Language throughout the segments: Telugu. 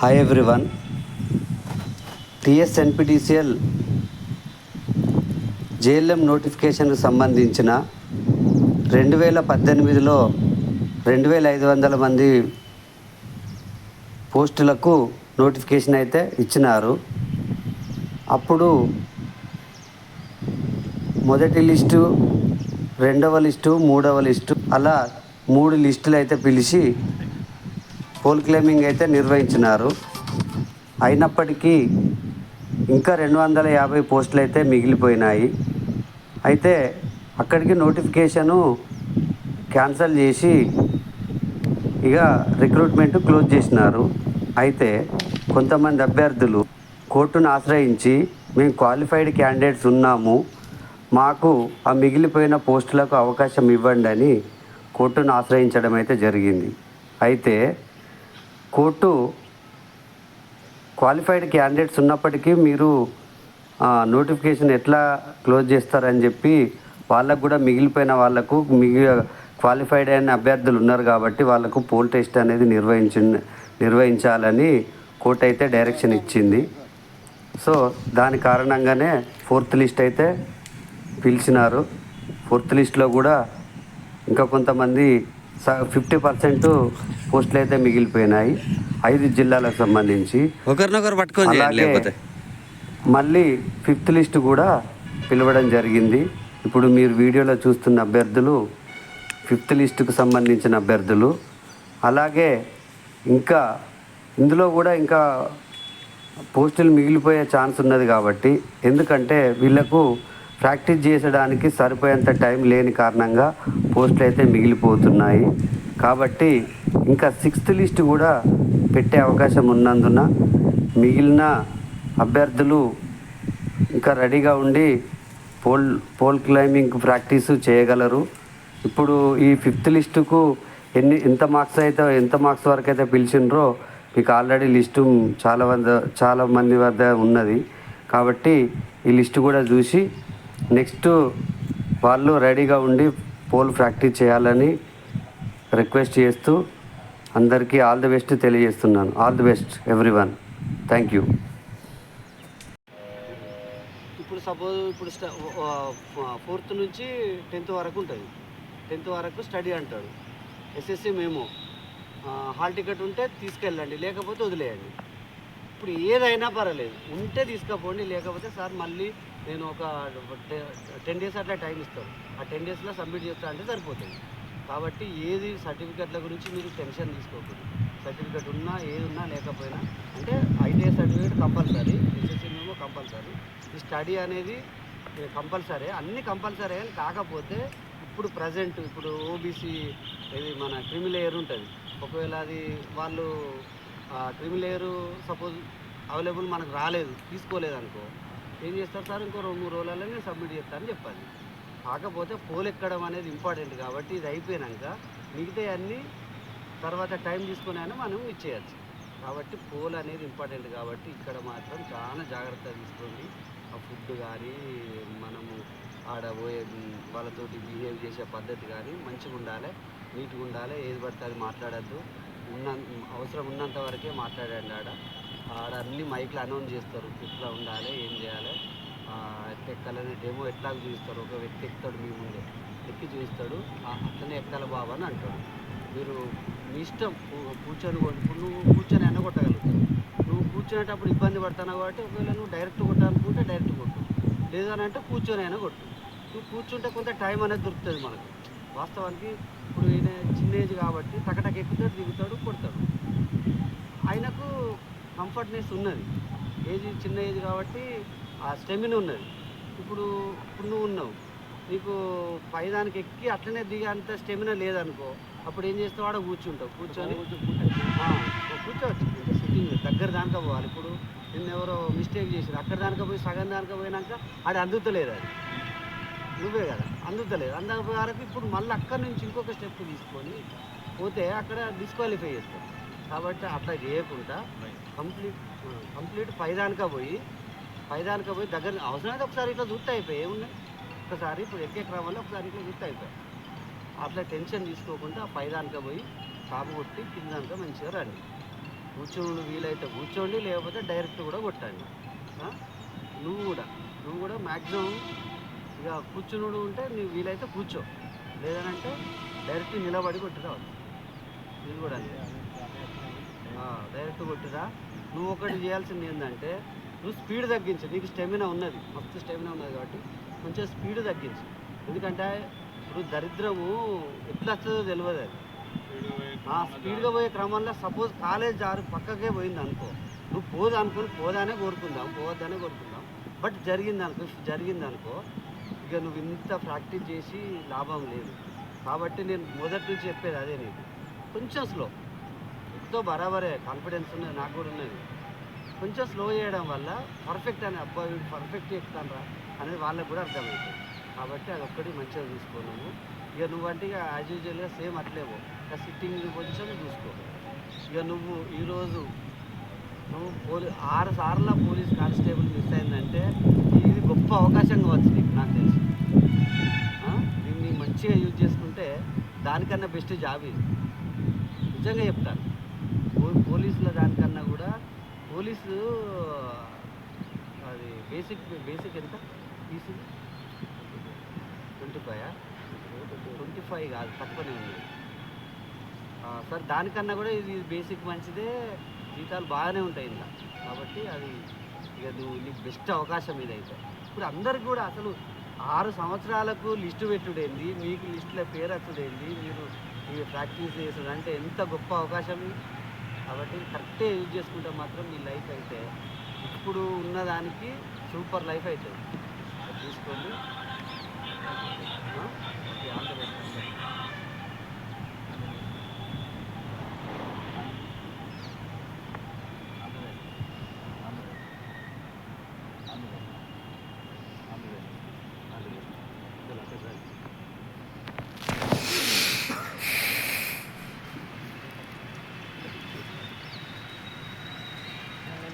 హాయ్ ఎవ్రీవన్ టిఎస్ఎన్పిటిసిఎల్ జేఎల్ఎం నోటిఫికేషన్కు సంబంధించిన రెండు వేల పద్దెనిమిదిలో రెండు వేల ఐదు వందల మంది పోస్టులకు నోటిఫికేషన్ అయితే ఇచ్చినారు. అప్పుడు మొదటి లిస్టు రెండవ లిస్టు మూడవ లిస్టు అలా మూడు లిస్టులు అయితే పిలిచి పోల్ క్లెయిమింగ్ అయితే నిర్వహించినారు. అయినప్పటికీ ఇంకా రెండు వందల యాభై పోస్టులు అయితే మిగిలిపోయినాయి. అయితే అక్కడికి నోటిఫికేషను క్యాన్సల్ చేసి ఇక రిక్రూట్మెంట్ క్లోజ్ చేసినారు. అయితే కొంతమంది అభ్యర్థులు కోర్టును ఆశ్రయించి మేము క్వాలిఫైడ్ క్యాండిడేట్స్ ఉన్నాము. మాకు ఆ మిగిలిపోయిన పోస్టులకు అవకాశం ఇవ్వండి అని కోర్టును ఆశ్రయించడం అయితే జరిగింది. అయితే కోర్టు క్వాలిఫైడ్ క్యాండిడేట్స్ ఉన్నప్పటికీ మీరు నోటిఫికేషన్ ఎట్లా క్లోజ్ చేస్తారని చెప్పి వాళ్ళకు కూడా మిగిలిపోయిన వాళ్ళకు మిగి క్వాలిఫైడ్ అయిన అభ్యర్థులు ఉన్నారు కాబట్టి వాళ్ళకు పోల్ టెస్ట్ అనేది నిర్వహించి నిర్వహించాలని కోర్టు అయితే డైరెక్షన్ ఇచ్చింది. సో దాని కారణంగానే ఫోర్త్ లిస్ట్ అయితే పిలిచినారు. ఫోర్త్ లిస్ట్లో కూడా ఇంకా కొంతమంది ఫిఫ్టీ పర్సెంట్ పోస్టులు అయితే మిగిలిపోయినాయి. ఐదు జిల్లాలకు సంబంధించి. ఒకరినొకరు పట్టుకొని లేకపోతే. మళ్ళీ ఫిఫ్త్ లిస్ట్ కూడా పిలవడం జరిగింది. ఇప్పుడు మీరు వీడియోలో చూస్తున్న అభ్యర్థులు ఫిఫ్త్ లిస్టుకు సంబంధించిన అభ్యర్థులు. అలాగే ఇంకా ఇందులో కూడా ఇంకా పోస్టులు మిగిలిపోయే ఛాన్స్ ఉన్నది కాబట్టి ఎందుకంటే వీళ్ళకు ప్రాక్టీస్ చేసడానికి సరిపోయేంత టైం లేని కారణంగా పోస్టులు అయితే మిగిలిపోతున్నాయి. కాబట్టి ఇంకా సిక్స్త్ లిస్ట్ కూడా పెట్టే అవకాశం ఉన్నందున మిగిలిన అభ్యర్థులు ఇంకా రెడీగా ఉండి పోల్ పోల్ క్లైంబింగ్ ప్రాక్టీస్ చేయగలరు. ఇప్పుడు ఈ ఫిఫ్త్ లిస్టుకు ఎన్ని ఎంత మార్క్స్ అయితే ఎంత మార్క్స్ వరకు అయితే పిలిచిండ్రో మీకు ఆల్రెడీ లిస్టు చాలా వద్ద చాలా మంది వద్ద ఉన్నది. కాబట్టి ఈ లిస్టు కూడా చూసి నెక్స్ట్ వాళ్ళు రెడీగా ఉండి పోల్ ప్రాక్టీస్ చేయాలని రిక్వెస్ట్ చేస్తూ అందరికీ ఆల్ ది బెస్ట్ తెలియజేస్తున్నాను. All the best everyone thank you. ఇప్పుడు సపోజ్ ఇప్పుడు స్ట ఫోర్త్ నుంచి టెన్త్ వరకు ఉంటుంది. టెన్త్ వరకు స్టడీ అంటాడు. ఎస్ఎస్సి మేము. హాల్ టికెట్ ఉంటే తీసుకెళ్ళండి లేకపోతే వదిలేయండి. ఇప్పుడు ఏదైనా పర్వాలేదు. ఉంటే తీసుకపోండి లేకపోతే సార్ మళ్ళీ నేను ఒక టెన్ డేస్ అట్లా టైం ఇస్తాను ఆ టెన్ డేస్లో సబ్మిట్ చేస్తా అంటే సరిపోతుంది. కాబట్టి ఏది సర్టిఫికెట్ల గురించి మీరు టెన్షన్ తీసుకోకూడదు. సర్టిఫికెట్ ఉన్నా ఏది ఉన్నా లేకపోయినా అంటే ఐటీఐ సర్టిఫికేట్ కంపల్సరీ ఎస్ఎస్సీ మేము కంపల్సరీ. ఈ స్టడీ అనేది కంపల్సరీ. అన్నీ కంపల్సరీ అని కాకపోతే ఇప్పుడు ప్రజెంట్ ఇప్పుడు ఓబీసీ ఇది మన క్రిమిలేయర్ ఉంటుంది. ఒకవేళ అది వాళ్ళు క్రిమిలేయరు సపోజ్ అవైలబుల్ మనకు రాలేదు తీసుకోలేదు అనుకో ఏం చేస్తారు సార్? ఇంకో రెండు మూడు రోజులలో నేను సబ్మిట్ చేస్తానని చెప్పాలి. కాకపోతే పోల్ ఎక్కడం అనేది ఇంపార్టెంట్ కాబట్టి ఇది అయిపోయినాక మిగతా అన్నీ తర్వాత టైం తీసుకుని అయినా మనం ఇచ్చేయచ్చు. కాబట్టి పోల్ అనేది ఇంపార్టెంట్ కాబట్టి ఇక్కడ మాత్రం చాలా జాగ్రత్త తీసుకోండి. ఆ ఫుడ్ కానీ మనము ఆడ పోయే వాళ్ళతోటి బిహేవ్ చేసే పద్ధతి కానీ మంచిగా ఉండాలి. నీట్గా ఉండాలి. ఏది పడితే అది మాట్లాడద్దు. ఉన్న అవసరం ఉన్నంత వరకే మాట్లాడండి ఆడ. ఆడ అన్ని మైక్లు అనౌన్స్ చేస్తారు. ఎట్లా ఉండాలి ఏం చేయాలి. ఆ, ఎక్కాలని డెమో ఎట్లా చూపిస్తారు. ఒక వ్యక్తి ఎక్కుతాడు మీ ముందే. ఎక్కి చూపిస్తాడు. "ఆ, అట్లనే ఎక్కాలి బాబా అని అంటాడు. మీరు మీ ఇష్టం. కూర్చొని కొట్టు. ఇప్పుడు నువ్వు కూర్చొని అయినా కొట్టగలుగుతావు. నువ్వు కూర్చునేటప్పుడు ఇబ్బంది పడుతున్నావు కాబట్టి ఒకవేళ నువ్వు డైరెక్ట్ కొట్టాలనుకుంటే డైరెక్ట్ కొట్టు. లేదని అంటే కూర్చొని అయినా కొట్టు. నువ్వు కూర్చుంటే కొంత టైం అనేది దొరుకుతుంది మనకు. వాస్తవానికి ఇప్పుడు ఈయన చిన్న ఏజ్ కాబట్టి టకటక ఎక్కుతాడు దిగుతాడు కొడతాడు. ఆయనకు కంఫర్ట్నెస్ ఉన్నది. ఏజ్ చిన్న ఏజ్ కాబట్టి ఆ స్టెమిన ఉన్నది. ఇప్పుడు ఇప్పుడు నువ్వు ఉన్నావు. నీకు పైదానికి ఎక్కి అట్లనే దిగేంత స్టెమినా లేదనుకో అప్పుడు ఏం చేస్తావు? ఆడ కూర్చుంటావు. కూర్చొని కూర్చోవచ్చు. అంటే సిట్టింగ్ దగ్గర దానిక పోవాలి. ఇప్పుడు నిన్న ఎవరో మిస్టేక్ చేసారు అక్కడ దానిక పోయి సగం దానిక పోయినాక ఆడ అందుతలేదు అది. నువ్వే కదా. అందుతలేదు. అందకపోయే వరకు ఇప్పుడు మళ్ళీ అక్కడి నుంచి ఇంకొక స్టెప్ తీసుకొని పోతే అక్కడ డిస్క్వాలిఫై చేస్తారు. కాబట్టి అట్లా చేయకుండా కంప్లీట్ కంప్లీట్ పైదానికా పోయి పైదానికా పోయి దగ్గర అవసరమైతే ఒకసారి ఇట్లా చూస్తే అయిపోయి ఏమున్నాయి ఒకసారి ఇప్పుడు ఎక్కే క్రమంలో ఒకసారి ఇట్లా చూస్తే అయిపోయి. అట్లా టెన్షన్ తీసుకోకుండా ఆ పైదానిక పోయి కాపు కొట్టి కిందానిక మంచిగా రండి. కూర్చోండి వీలైతే కూర్చోండి లేకపోతే డైరెక్ట్ కూడా కొట్టండి. నువ్వు కూడా నువ్వు కూడా మ్యాక్సిమం ఇక కూర్చునుడు ఉంటే నీవు వీలైతే కూర్చో. లేదనంటే డైరెక్ట్ నిలబడి కొట్టిరా ఇది కూడా డైరెక్ట్ కొట్టురా. నువ్వు ఒకటి చేయాల్సింది ఏంటంటే నువ్వు స్పీడ్ తగ్గించు. నీకు స్టెమినా ఉన్నది. మస్తు స్టెమినా ఉన్నది కాబట్టి కొంచెం స్పీడ్ తగ్గించు. ఎందుకంటే ఇప్పుడు దరిద్రము ఎట్లా వస్తుందో తెలియదు అది. ఆ స్పీడ్గా పోయే క్రమంలో సపోజ్ కాలేజ్ జారు పక్కకే పోయింది అనుకో నువ్వు పోదు అనుకుని పోదానే కోరుకుందాం పోవద్దనే కోరుకుందాం. బట్ జరిగింది అనుకో జరిగింది అనుకో ఇక నువ్వు ఇంత ప్రాక్టీస్ చేసి లాభం లేదు. కాబట్టి నేను మొదటి నుంచి చెప్పేది అదే నీకు. కొంచెం స్లో ఎంతో బరాబరే కాన్ఫిడెన్స్ ఉన్నది నాకు కూడా ఉన్నది. కొంచెం స్లో చేయడం వల్ల పర్ఫెక్ట్ అని అబ్బాయి పర్ఫెక్ట్ ఎక్కుతాను అనేది వాళ్ళకి కూడా అర్థమవుతుంది కాబట్టి అది ఒక్కటి మంచిగా తీసుకున్నాము ఇక నువ్వంటే ఇక యాజ్ యూజువల్గా సేమ్ అట్లేవు. ఇక సిట్టింగ్ పొజిషన్ చూసుకో. ఇక నువ్వు ఈరోజు నువ్వు పోలీ ఆరు సార్ల పోలీస్ కానిస్టేబుల్ మిస్ అయిందంటే ఇది గొప్ప అవకాశంగా వచ్చు నీకు నాకు తెలిసి. దీన్ని మంచిగా యూజ్ చేసుకుంటే దానికన్నా బెస్ట్ జాబ్ ఇది. నిజంగా చెప్తాను. పోలీసుల దానికన్నా కూడా పోలీసు అది బేసిక్ బేసిక్ ఎంత? Fee twenty five twenty five కాదు తక్కువనే ఉంది. సార్ దానికన్నా కూడా ఇది బేసిక్ మంచిదే. జీతాలు బాగానే ఉంటాయి ఇంకా కాబట్టి అది ఇక నువ్వు నీకు బెస్ట్ అవకాశం ఇదైతే. ఇప్పుడు అందరికి కూడా అసలు ఆరు సంవత్సరాలకు లిస్టు పెట్టుడేంది? మీకు లిస్టులో పేరు వచ్చుడేంది మీరు మీరు ప్రాక్టీస్ చేసుడు అంటే ఎంత గొప్ప అవకాశం కాబట్టి కరెక్టే యూజ్ చేసుకుంటే మాత్రం మీ లైఫ్ అయితే ఇప్పుడు ఉన్నదానికి సూపర్ లైఫ్ అవుతుంది. అది తీసుకోండి ఆ? Okay, all the best.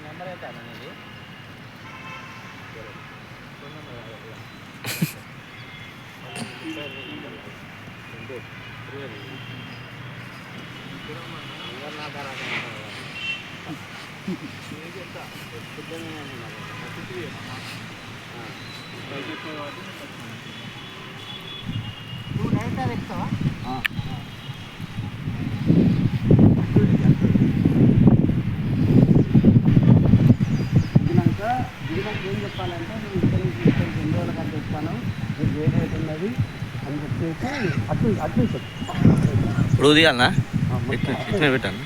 Number అయితే అనేది నువ్వు డైరెక్ట్ ఎక్కుతావా ఏం చెప్పాలంటే నేను ఇక్కడ ఇక్కడ రెండు రోజుల కంటే చెప్తాను వేరే ఉన్నది అని చెప్పేసి అటు అటు ఇప్పుడు దిగాలనా ఆ, పెట్టాను.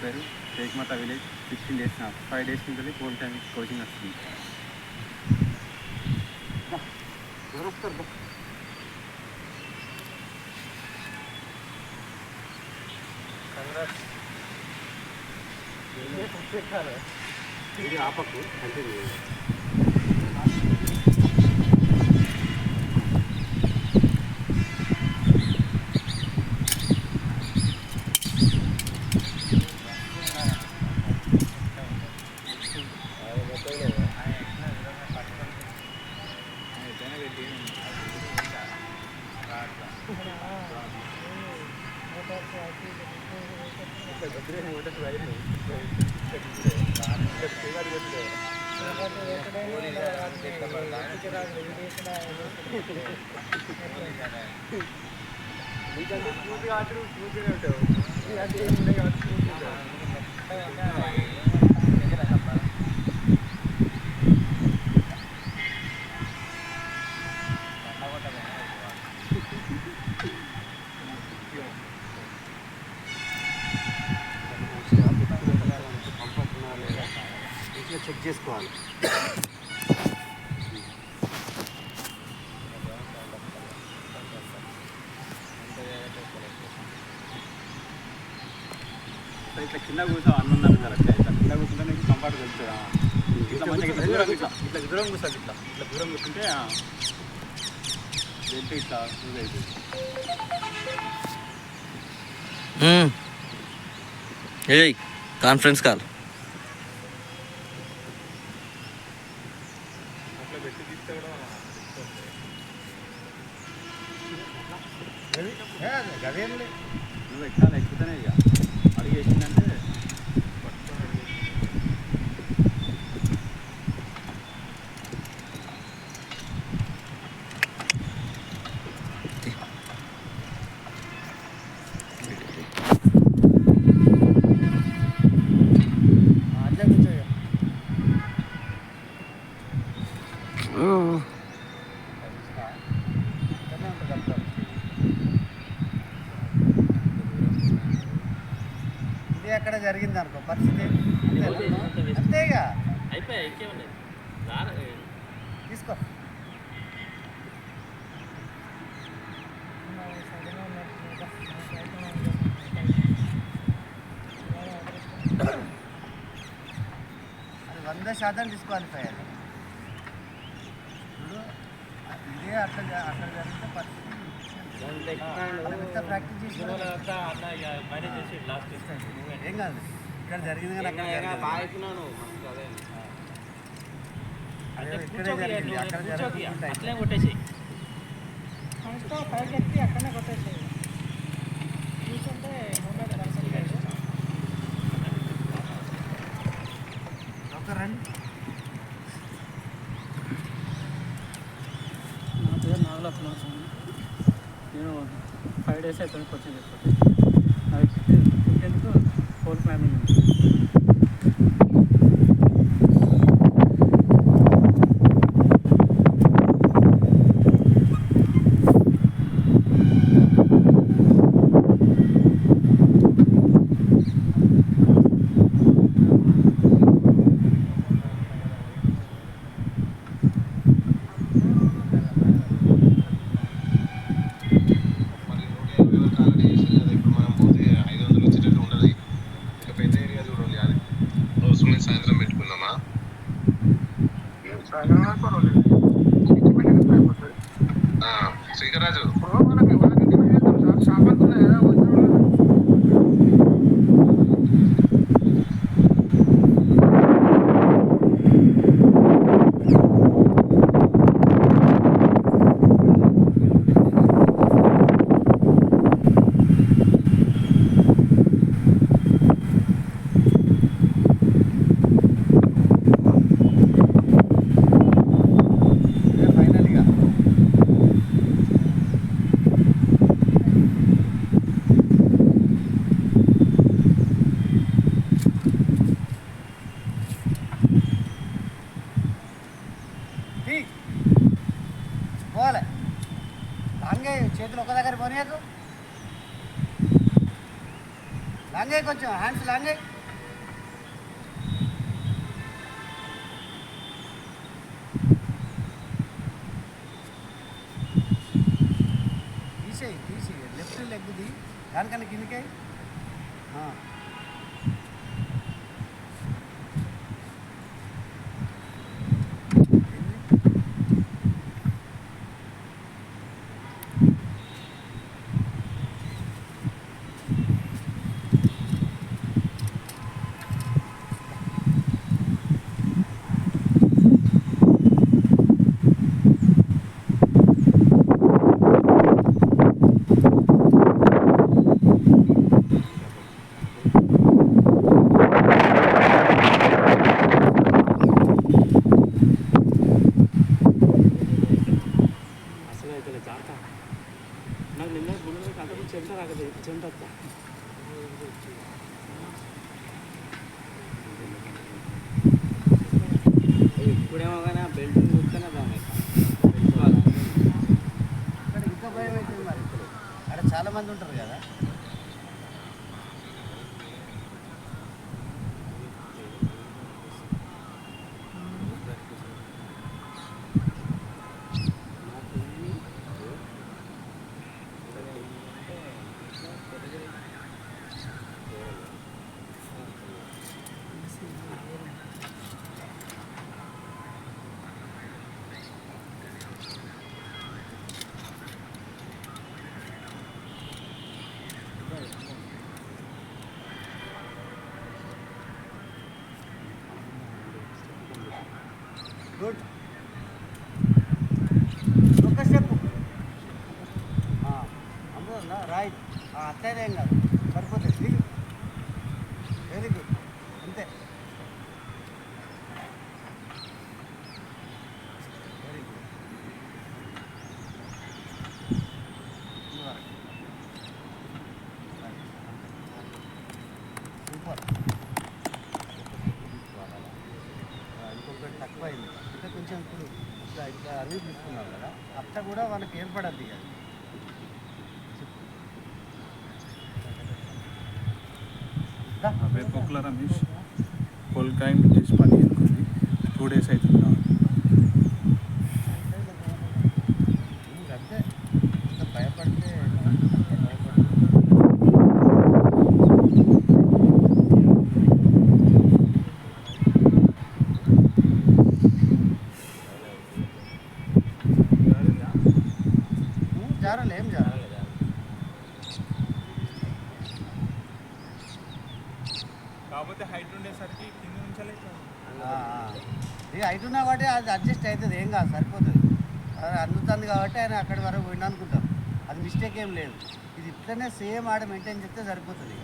పేరు షేక్మతా విలేజ్ సిక్స్టీన్ డేస్ నా ఫైవ్ డేస్ నుంచి ఫోర్ టైమ్ కోచింగ్ వస్తుంది? ఇది ఆపకు కంటిన్యూ చెక్ చేసుకోవాలి ఇట్లా కింద కూర్చో అన్నున్నారు కరెక్ట్ ఇట్లా కింద కూర్చుంటే నీకు కంఫర్ట్ తెలుస్తుందా ఇట్లా మంచిగా ఇట్లా దూరం కూర్చోండి ఇట్లా ఇట్లా దూరం కూర్చుంటే వెంపేస్తా నువ్వైతే ఏయ్ కాన్ఫరెన్స్ కాల్ నువ్వు ఎక్కాలి ఎక్కుతానే ఇక అడిగేసిందంటే వంద శాతం డిస్క్వాలిఫై అయ్యారు ఇప్పుడు ఇదే అట్లా అట్లా జరిగితే పరిస్థితి ప్రాక్టీస్ చేసి ఏం కాదు ఇక్కడ జరిగింది ఇక్కడే జరిగింది అక్కడ జరగకుండా అక్కడనే కొట్టేసి అక్కడనే కొట్టేసి ఫైవ్ డేస్ అయితే కోచింగ్ చెప్పి. అది ఫిఫ్టీన్త్ ఫోర్త్ మ్యామ్ లాంగే కొంచెం హ్యాండ్స్ లాంగే తీసేయి తీసేయి. లెఫ్ట్ లెగ్ది దానికన్నా కిందికే సరిపోతుంది దిగు వెరీ గుడ్ అంతే. వెరీ గుడ్ సూపర్ ఇంకొకటి తక్కువ అయింది అంటే కొంచెం ఇప్పుడు ఇట్లా ఇట్లా అవి తీసుకున్నాం కదా. అట్ట కూడా వాళ్ళకి ఏర్పడద్ది కదా దా. నా పేరు కొక్కుల రమేష్ పొల్కాయం చేసి పని టూ డేస్ అవుతుంది. కాకపోతే హైట్ ఉండేసరికి కింద ఉంచలేదు ఇక ఉన్నా కాబట్టి అది అడ్జస్ట్ అవుతుంది ఏం కాదు సరిపోతుంది. అది అందుతుంది కాబట్టి ఆయన అక్కడి వరకు పోయినా అనుకుంటాం అది మిస్టేక్ ఏం లేదు. ఇది ఇట్లనే సేమ్ ఆడ మెయింటైన్ చేస్తే సరిపోతుంది.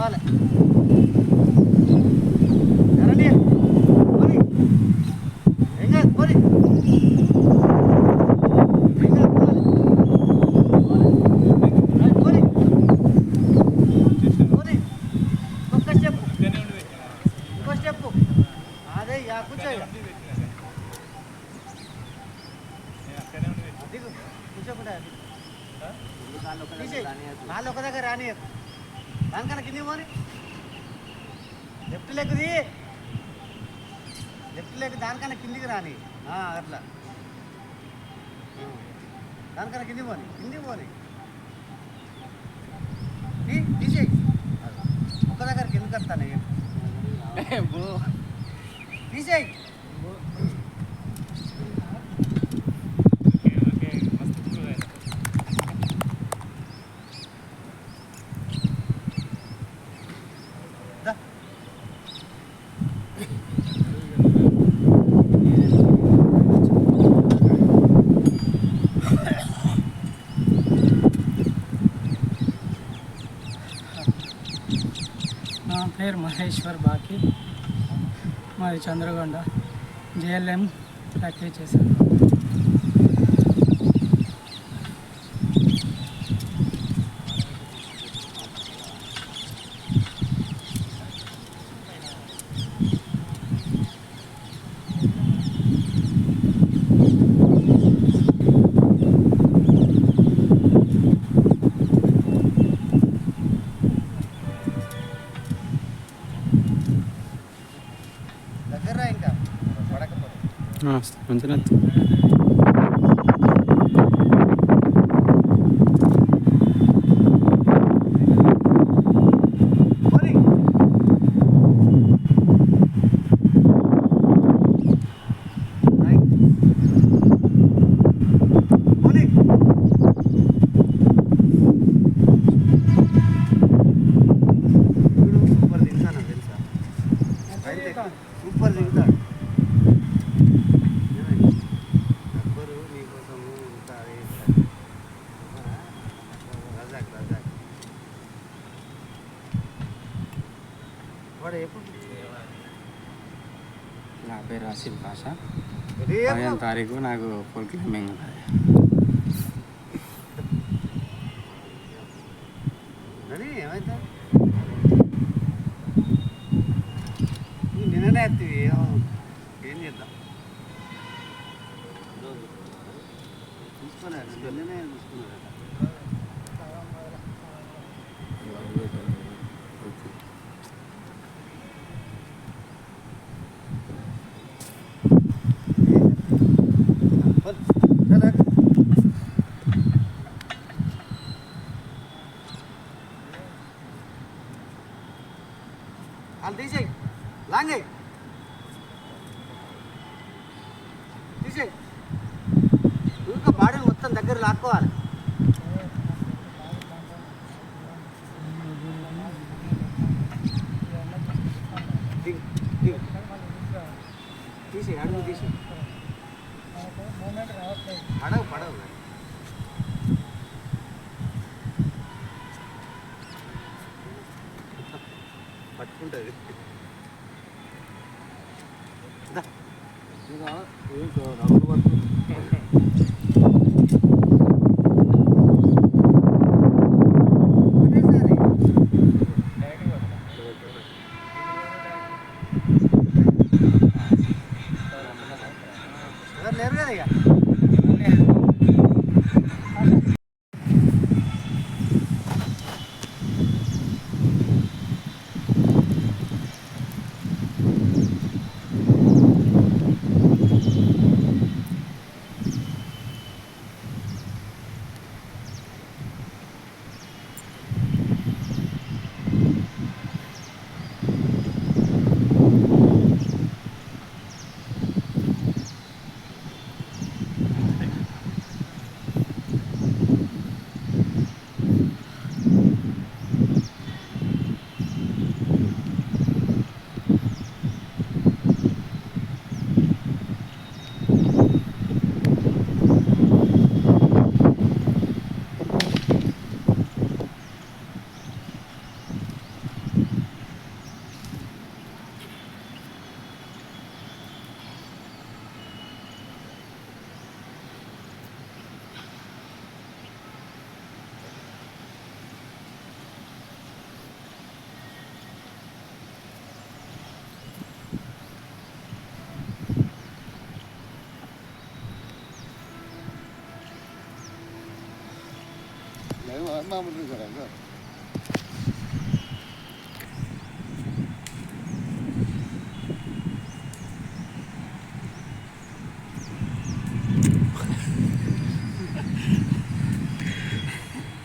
పోవాలి ఎరండి పోనీ ఏం కాదు పోనీ ఏం కాదు పోవాలి పోవాలి. పోనీ పోనీ ఒక్క స్టెప్ ఇంకో స్టెప్ అదే ఇక కూర్చో ఇక. దిగు కూర్చోకుండా దిగు. తీసేయ్. కాళ్ళు ఒక దగ్గర రానియకు దానికన్నా కింది పోని లెఫ్ట్ లెగ్ది లెఫ్ట్ లెగ్ దానికన్నా కిందికి రాని ఆ, అట్లా ఆ. దానికన్నా కింది పోని కిందికి పోని తీ తీసేయి ఒక్క వస్తాను తీసేయి దా. నా పేరు మహేశ్వర్ బాకి. మాది చంద్రగొండ. జేఎల్ఎం ప్రాక్టీస్ చేశాను మంచిగా పోనీ రైట్ పోనీ వీడు సూపర్ దిగుతాను తెలుసా రైట్ ఎక్కు. సూపర్ దిగుతాడు ఏమైంది? అక్బరు నీకోసము ఇంత వేస్తాడు. ఆ? రజాక్ రజాక్ వాడు ఎప్పుడు నా పేరు ఆసిఫ్ భాష రేపు పదిహేను తారీఖు నాకు ఫుల్ క్లైంబింగ్ ఉంటుంది. పట్టుకుంటుంది. లేరు కదా ఇక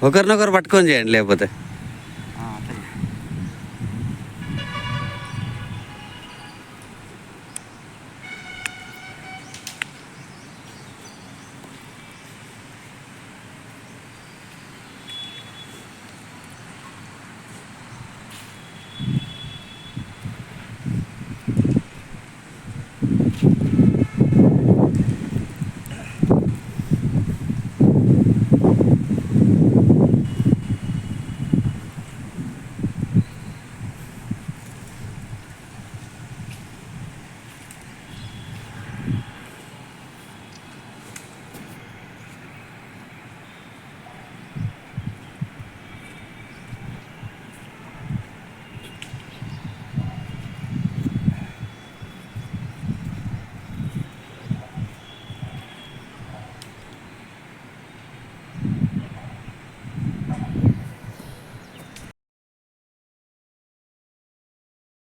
ఒకరినొకరు పట్టుకొని చేయండి లేకపోతే